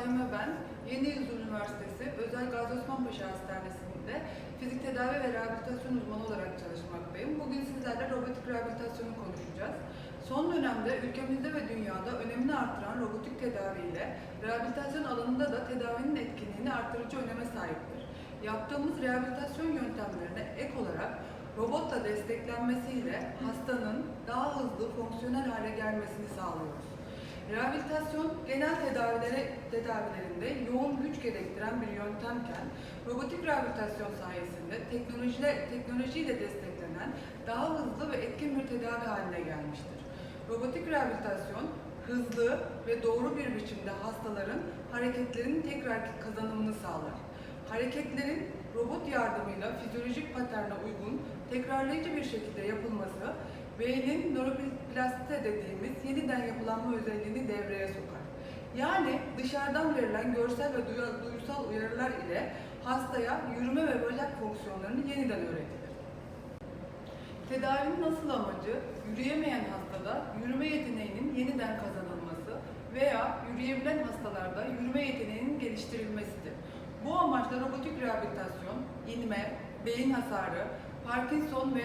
Şahime ben. Yeni Yıldız Üniversitesi Özel Gazi Osman Paşa Hastanesi'nde fizik tedavi ve rehabilitasyon uzmanı olarak çalışmaktayım. Bugün sizlerle robotik rehabilitasyonu konuşacağız. Son dönemde ülkemizde ve dünyada önemini artıran robotik tedavi ile rehabilitasyon alanında da tedavinin etkinliğini artırıcı öneme sahiptir. Yaptığımız rehabilitasyon yöntemlerine ek olarak robotla desteklenmesiyle hastanın daha hızlı fonksiyonel hale gelmesini sağlıyoruz. Rehabilitasyon genel tedavilere, tedavilerinde yoğun güç gerektiren bir yöntemken robotik rehabilitasyon sayesinde teknolojiyle, teknolojiyle desteklenen daha hızlı ve etkin bir tedavi haline gelmiştir. Robotik rehabilitasyon hızlı ve doğru bir biçimde hastaların hareketlerinin tekrar kazanımını sağlar. Hareketlerin robot yardımıyla fizyolojik paterne uygun, tekrarlayıcı bir şekilde yapılması, beynin nöroplastisite dediğimiz yeniden yapılanma özelliğini devreye sokar. Yani dışarıdan verilen görsel ve duyusal uyarılar ile hastaya yürüme ve bacak fonksiyonlarını yeniden öğretilir. Tedavinin asıl amacı yürüyemeyen hastada yürüme yeteneğinin yeniden kazanılması veya yürüyebilen hastalarda yürüme yeteneğinin geliştirilmesidir. Bu amaçla robotik rehabilitasyon, inme, beyin hasarı, Parkinson ve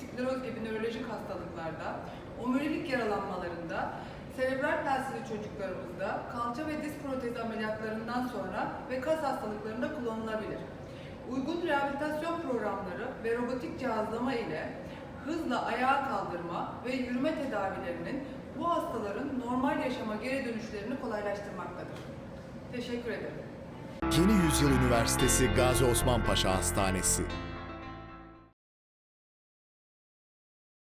skleroz gibi nörolojik hastalıklarda, omurilik yaralanmalarında, serebral palsili çocuklarımızda, kalça ve diz protezi ameliyatlarından sonra ve kas hastalıklarında kullanılabilir. Uygun rehabilitasyon programları ve robotik cihazlama ile hızla ayağa kaldırma ve yürüme tedavilerinin bu hastaların normal yaşama geri dönüşlerini kolaylaştırmaktadır. Teşekkür ederim. Yeni Yüzyıl Üniversitesi Gazi Osman Paşa Hastanesi